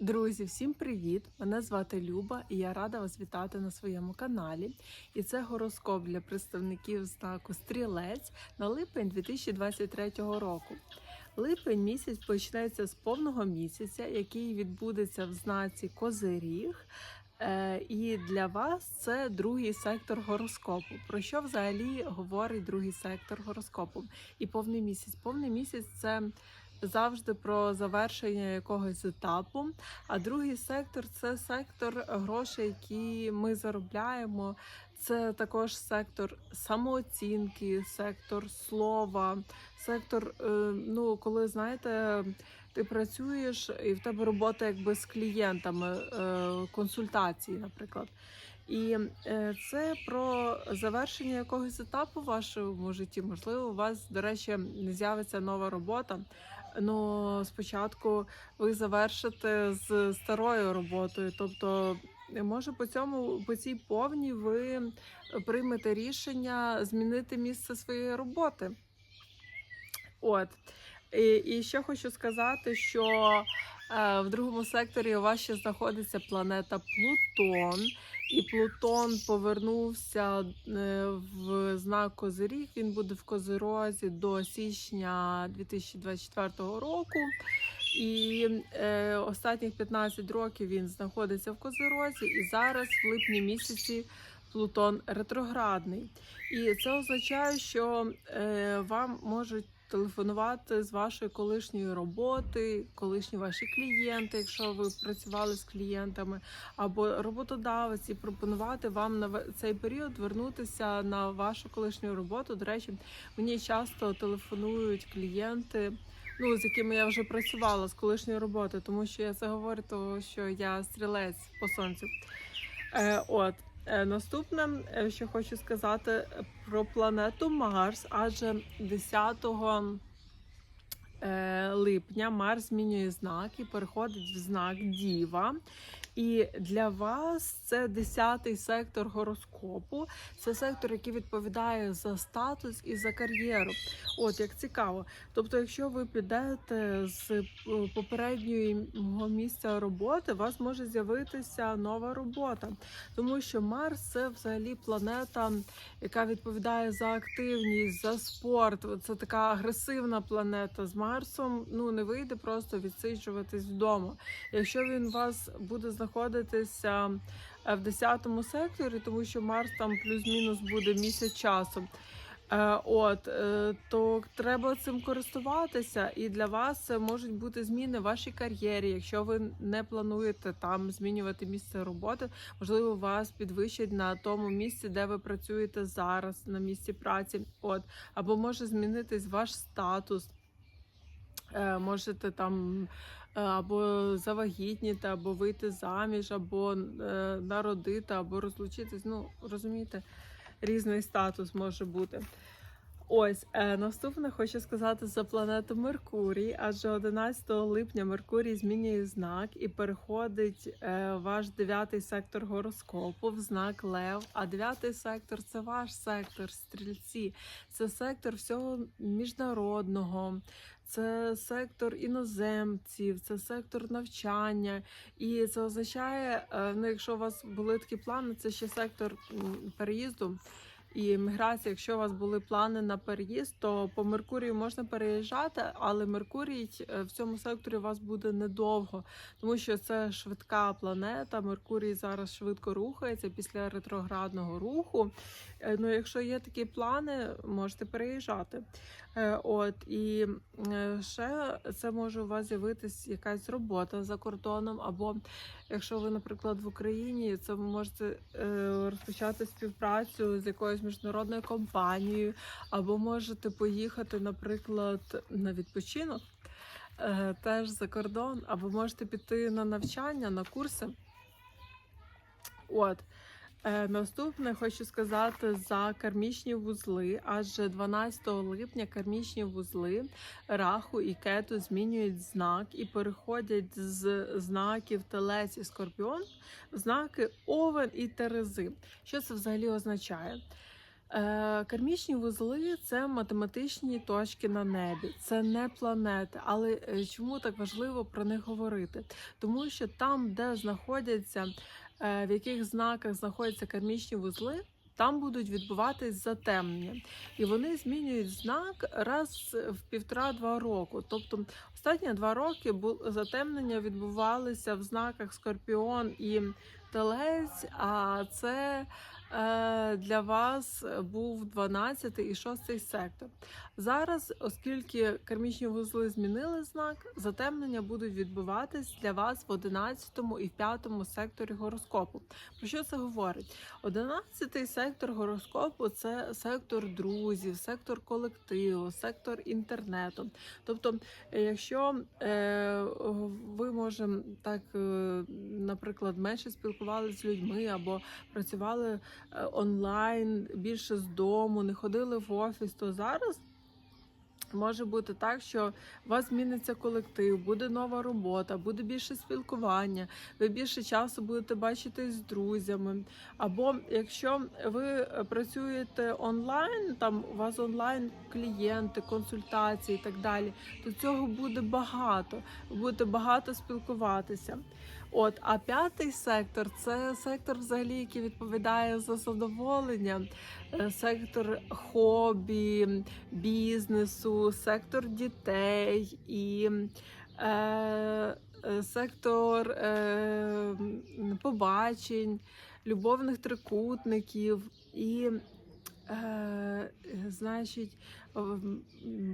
Друзі, всім привіт! Мене звати Люба і я рада вас вітати на своєму каналі. І це гороскоп для представників знаку Стрілець на липень 2023 року. Липень місяць почнеться з повного місяця, який відбудеться в знаці Козиріг. Е, І для вас це другий сектор гороскопу. Про що взагалі говорить другий сектор гороскопу? І повний місяць. Повний місяць це завжди про завершення якогось етапу. А другий сектор це сектор грошей, які ми заробляємо. Це також сектор самооцінки, сектор слова, сектор, е, ну коли знаєте, ти працюєш і в тебе робота якби з клієнтами, е, консультації, наприклад. І е, це про завершення якогось етапу в вашому житті. Можливо, у вас, до речі, з'явиться нова робота. Ну, спочатку ви завершите з старою роботою. Тобто, може по цьому по цій повній ви приймете рішення змінити місце своєї роботи. От. І, і ще хочу сказати, що е, в другому секторі у вас ще знаходиться планета Плутон, і Плутон повернувся е, в знак Козиріг. Він буде в Козирозі до січня 2024 року. І е, останніх 15 років він знаходиться в Козирозі, і зараз в липні місяці Плутон ретроградний. І це означає, що е, вам можуть телефонувати з вашої колишньої роботи, колишні ваші клієнти, якщо ви працювали з клієнтами, або роботодавець і пропонувати вам на цей період вернутися на вашу колишню роботу. До речі, мені часто телефонують клієнти. Ну, з якими я вже працювала з колишньої роботи, тому що я це говорю, тому що я стрілець по сонцю. Е, от Наступне, е, що хочу сказати про планету Марс, адже 10 е, липня Марс змінює знак і переходить в знак Діва. І для вас це 10-й сектор гороскопу. Це сектор, який відповідає за статус і за кар'єру. От як цікаво. Тобто, якщо ви підете з е, попереднього місця роботи, у вас може з'явитися нова робота, тому що Марс це взагалі планета, яка відповідає за активність, за спорт. Це така агресивна планета. З Марсом ну не вийде просто відсиджуватись вдома. Якщо він вас буде знаходитися е, в 10 секторі, тому що Марс там плюс-мінус буде місяць часу. Е, От е, то треба цим користуватися, і для вас можуть бути зміни в вашій кар'єрі. Якщо ви не плануєте там змінювати місце роботи, можливо, вас підвищать на тому місці, де ви працюєте зараз, на місці праці. От або може змінитись ваш статус. Е, Можете там е, або завагітніти, або вийти заміж, або е, народити, або розлучитись. Ну розумієте, різний статус може бути. Ось е, наступне хочу сказати за планету Меркурій, адже 11 липня Меркурій змінює знак і переходить е, ваш дев'ятий сектор гороскопу в знак Лев. А дев'ятий сектор це ваш сектор, стрільці, це сектор всього міжнародного. Це сектор іноземців, це сектор навчання, і це означає, е, ну якщо у вас були такі плани, це ще сектор переїзду і міграції. Якщо у вас були плани на переїзд, то по Меркурію можна переїжджати, але Меркурій е, в цьому секторі у вас буде недовго, тому що це швидка планета. Меркурій зараз швидко рухається після ретроградного руху. Е, Ну, якщо є такі плани, можете переїжджати. Е, От і ще це може у вас з'явитись якась робота за кордоном, або якщо ви, наприклад, в Україні, це ви можете розпочати співпрацю з якоюсь міжнародною компанією, або можете поїхати, наприклад, на відпочинок. е, Теж за кордон, або можете піти на навчання, на курси. От. Е, Наступне хочу сказати за кармічні вузли, адже 12 липня кармічні вузли Раху і Кету змінюють знак і переходять з знаків Телець і Скорпіон в знаки Овен і Терези. Що це взагалі означає? Е, Кармічні вузли це математичні точки на небі, це не планети. Але е, чому так важливо про них говорити? Тому що там, де знаходяться, е, в яких знаках знаходяться кармічні вузли, там будуть відбуватись затемнення, і вони змінюють знак раз в півтора-два року. Тобто, останні два роки затемнення відбувалися в знаках Скорпіон і Телець. А це для вас був 12 і 6 сектор. Зараз, оскільки кармічні вузли змінили знак, затемнення будуть відбуватись для вас в 11 і в 5 секторі гороскопу. Про що це говорить? 11 сектор гороскопу це сектор друзів, сектор колективу, сектор інтернету. Тобто, е, якщо е, ви може так, е, наприклад, менше спілкувалися з людьми або працювали е, онлайн більше з дому, не ходили в офіс, то зараз. Може бути так, що у вас зміниться колектив, буде нова робота, буде більше спілкування, ви більше часу будете бачитись з друзями. Або якщо ви е, працюєте онлайн, там у вас онлайн клієнти, консультації і так далі, то цього буде багато. Ви будете багато спілкуватися. От, а п'ятий сектор це сектор, взагалі, який відповідає за задоволення, е, сектор хобі, бізнесу, сектор дітей і е, е, сектор е, побачень, любовних трикутників і. Е, значить, в-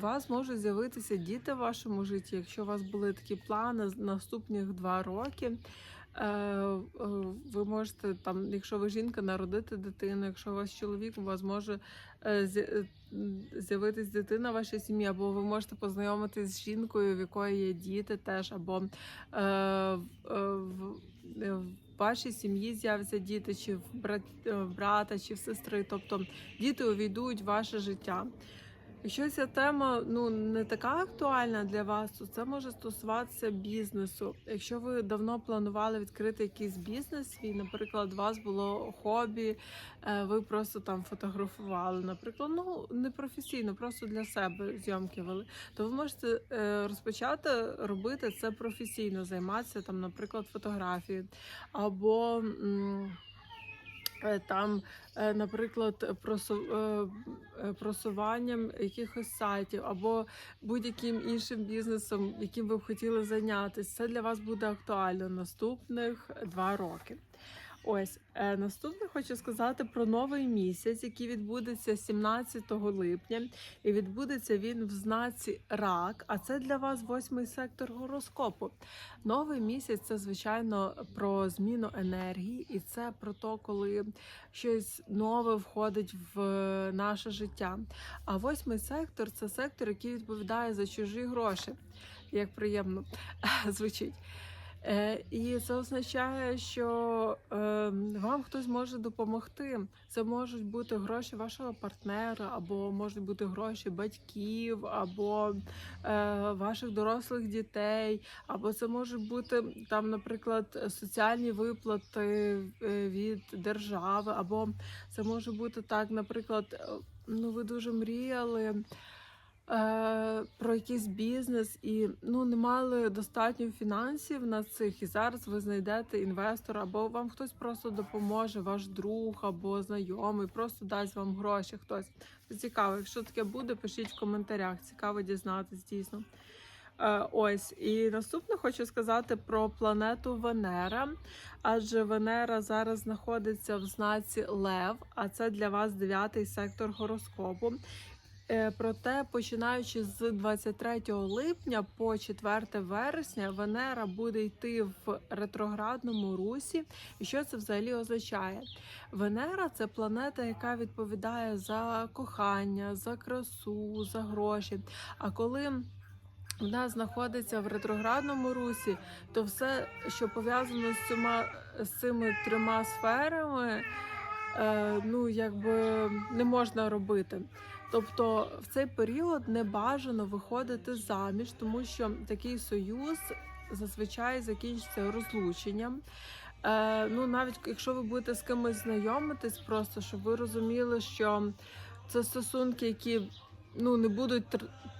вас можуть з'явитися діти в вашому житті, якщо у вас були такі плани наступних два роки. Е, е, ви можете там, якщо ви жінка, народити дитину, якщо у вас чоловік, у вас може е, з'явитись дитина в вашій сім'ї, або ви можете познайомитись з жінкою, в якої є діти теж, або в- вашій сім'ї з'являться діти, чи в брата, чи в сестри. Тобто діти увійдуть в ваше життя. Якщо ця тема ну не така актуальна для вас, то це може стосуватися бізнесу. Якщо ви давно планували відкрити якийсь бізнес свій, наприклад, у вас було хобі, е, ви просто там фотографували, наприклад, ну не професійно, просто для себе зйомки вели, то ви можете е, розпочати робити це професійно, займатися там, наприклад, фотографією або. Е, Там, е, наприклад, е, просуванням якихось сайтів або будь-яким іншим бізнесом, яким ви б хотіли зайнятися, це для вас буде актуально наступних два роки. Ось е, наступне хочу сказати про новий місяць, який відбудеться 17 липня, і відбудеться він в знаці рак. А це для вас восьмий сектор гороскопу. Новий місяць це звичайно про зміну енергії, і це про те, коли щось нове входить в наше життя. А восьмий сектор це сектор, який відповідає за чужі гроші. Як приємно звучить. Е, І це означає, що е, вам хтось може допомогти. Це можуть бути гроші вашого партнера, або можуть бути гроші батьків, або е, ваших дорослих дітей, або це можуть бути там, наприклад, соціальні виплати е, від держави, або це може бути так, наприклад, ну ви дуже мріяли про якийсь бізнес і ну не мали достатньо фінансів на цих, і зараз ви знайдете інвестора, або вам хтось просто допоможе, ваш друг або знайомий, просто дасть вам гроші. Хтось цікаво. Якщо таке буде, пишіть в коментарях. Цікаво дізнатись дійсно. Е, Ось і наступне хочу сказати про планету Венера, адже Венера зараз знаходиться в знаці Лев, а це для вас дев'ятий сектор гороскопу. Е, Проте, починаючи з 23 липня по 4 вересня, Венера буде йти в ретроградному русі. І що це взагалі означає? Венера це планета, яка відповідає за кохання, за красу, за гроші. А коли вона знаходиться в ретроградному русі, то все, що пов'язано з цими, з цими трьома сферами, е, ну якби не можна робити. Тобто в цей період не бажано виходити заміж, тому що такий союз зазвичай закінчиться розлученням. Е, ну, навіть якщо ви будете з кимось знайомитись, просто щоб ви розуміли, що це стосунки, які ну, не будуть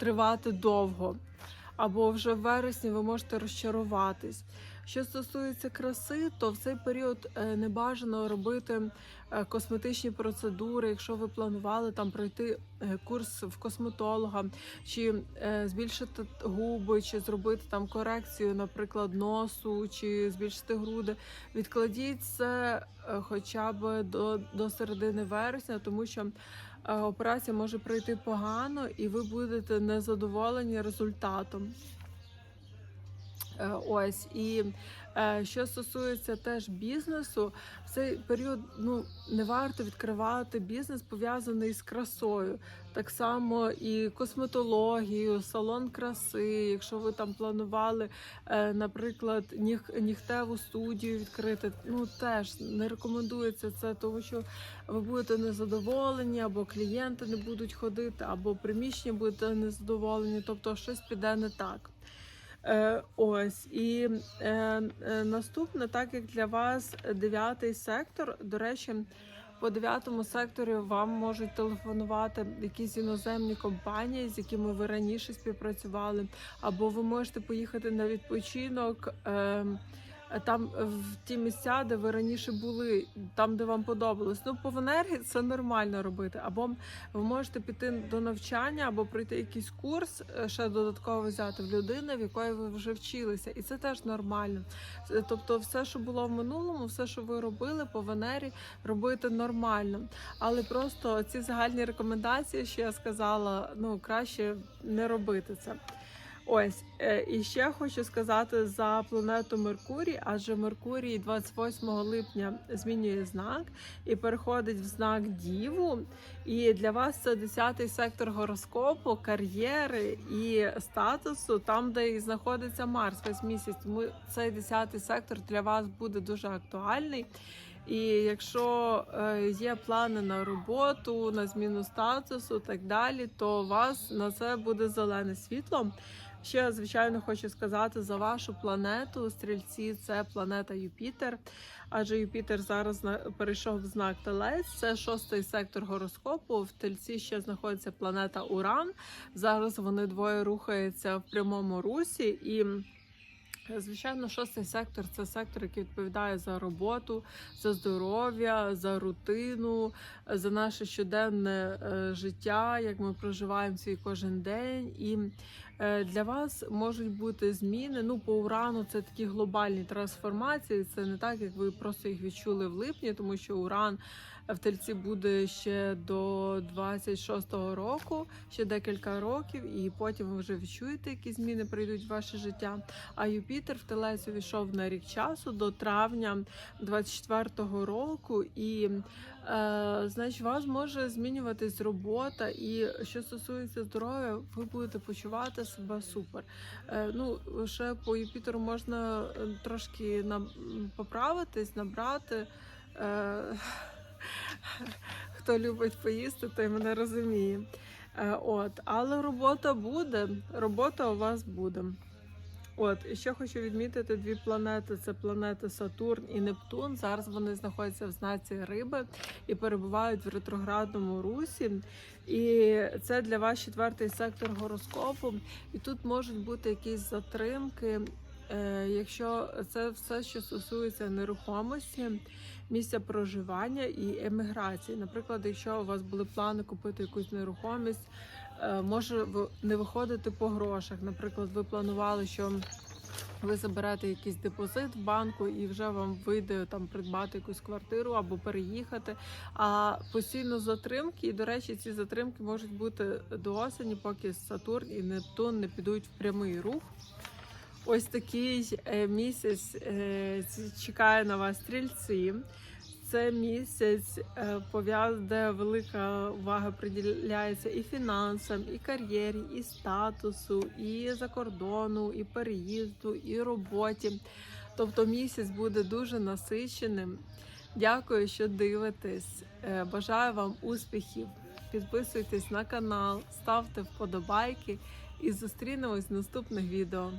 тривати довго. Або вже в вересні ви можете розчаруватись. Що стосується краси, то в цей період е, не бажано робити е, косметичні процедури, якщо ви планували там пройти е, курс в косметолога, чи збільшити губи, чи зробити там корекцію, наприклад, носу, чи збільшити груди. Відкладіть це хоча б до, до середини вересня, тому що операція може пройти погано, і ви будете незадоволені результатом. Е, Ось і е, що стосується теж бізнесу, в цей період ну не варто відкривати бізнес пов'язаний з красою. Так само і косметологію, салон краси. Якщо ви там планували, е, наприклад, ніг, нігтеву студію відкрити, ну теж не рекомендується це, тому що ви будете незадоволені, або клієнти не будуть ходити, або приміщення будете незадоволені, тобто щось піде не так. Е, ось і е, е, наступне, так як для вас дев'ятий сектор. До речі, по дев'ятому секторі вам можуть телефонувати якісь іноземні компанії, з якими ви раніше співпрацювали, або ви можете поїхати на відпочинок. Е, там е, в ті місця, де ви раніше були, там де вам подобалось. Ну по Венері це нормально робити. Або ви можете піти до навчання, або пройти якийсь курс, е, ще додатково взяти в людини, в якої ви вже вчилися, і це теж нормально. Тобто, все, що було в минулому, все, що ви робили по Венері, робити нормально. Але просто ці загальні рекомендації, що я сказала, ну краще не робити це. Ось е, і ще хочу сказати за планету Меркурій, адже Меркурій 28 липня змінює знак і переходить в знак Діву. І для вас це 10-й сектор гороскопу, кар'єри і статусу, там, де і знаходиться Марс весь місяць. Тому цей 10-й сектор для вас буде дуже актуальний. І якщо е, є плани на роботу, на зміну статусу, так далі, то у вас на це буде зелене світло. Ще звичайно хочу сказати за вашу планету. Стрільці це планета Юпітер. Адже Юпітер зараз перейшов в знак Телець. Це шостий сектор гороскопу. В тельці ще знаходиться планета Уран. Зараз вони двоє рухаються в прямому русі і. Звичайно, шостий сектор це сектор, який відповідає за роботу, за здоров'я, за рутину, за наше щоденне е, життя, як ми проживаємо свій кожен день. І е, для вас можуть бути зміни. Ну, по урану це такі глобальні трансформації. Це не так, як ви просто їх відчули в липні, тому що уран в тельці буде ще до 26-го року, ще декілька років, і потім ви вже відчуєте, які зміни прийдуть в ваше життя. А Юпітер в телець увійшов на рік часу до травня 24-го року, і е, значить, вас може змінюватись робота. І що стосується здоров'я, ви будете почувати себе супер. Е, ну ще по Юпітеру можна е, трошки нам поправитись, набрати. Е, Хто любить поїсти, той мене розуміє. Е, От, але робота буде. Робота у вас буде. От, і ще хочу відмітити дві планети: це планети Сатурн і Нептун. Зараз вони знаходяться в знаці риби і перебувають в ретроградному русі. І це для вас четвертий сектор гороскопу. І тут можуть бути якісь затримки. Е, Якщо це все, що стосується нерухомості, місця проживання і еміграції. Наприклад, якщо у вас були плани купити якусь нерухомість, е, може не виходити по грошах. Наприклад, ви планували, що ви заберете якийсь депозит в банку і вже вам вийде там придбати якусь квартиру або переїхати. А постійно затримки, і до речі, ці затримки можуть бути до осені, поки Сатурн і Нептун не підуть в прямий рух. Ось такий е, місяць е, чекає на вас стрільці. Це місяць, е, де велика увага приділяється і фінансам, і кар'єрі, і статусу, і закордону, і переїзду, і роботі. Тобто місяць буде дуже насиченим. Дякую, що дивитесь. Бажаю вам успіхів. Підписуйтесь на канал, ставте вподобайки і зустрінемось в наступних відео.